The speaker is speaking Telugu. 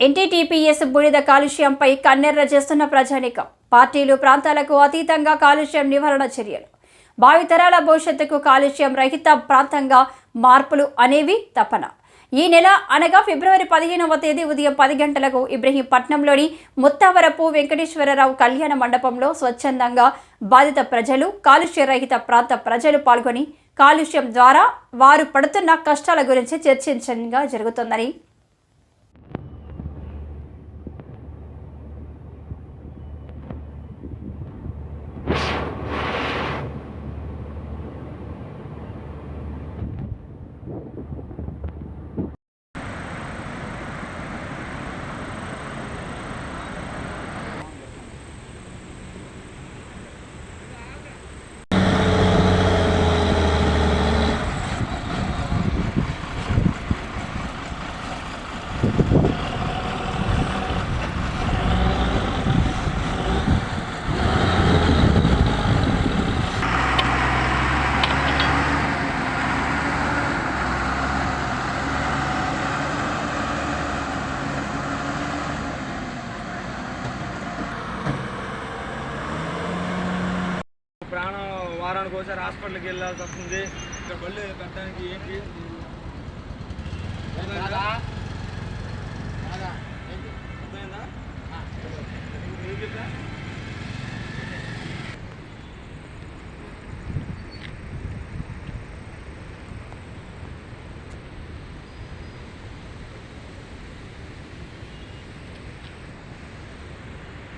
ఎన్టీటీపీఎస్ బూడిద కాలుష్యంపై కన్నెర్ర చేస్తున్న ప్రజానికం. పార్టీలు ప్రాంతాలకు అతీతంగా కాలుష్యం నివారణ చర్యలు. భావితరాల భవిష్యత్తుకు కాలుష్యం రహిత ప్రాంతంగా మార్పులు అనేవి తపన. ఈ నెల అనగా ఫిబ్రవరి పదిహేనవ తేదీ ఉదయం పది గంటలకు ఇబ్రహీంపట్నంలోని ముత్తావరపు వెంకటేశ్వరరావు కళ్యాణ మండపంలో స్వచ్ఛందంగా బాధిత ప్రజలు కాలుష్య రహిత ప్రాంత ప్రజలు పాల్గొని కాలుష్యం ద్వారా వారు పడుతున్న కష్టాల గురించి చర్చించగా జరుగుతుందని ప్రాణం వారానికి ఒకసారి హాస్పిటల్కి వెళ్ళాల్సి వస్తుంది. ఇక్కడ బళ్ళు పెట్టడానికి ఏంటి? అర్థమైందా?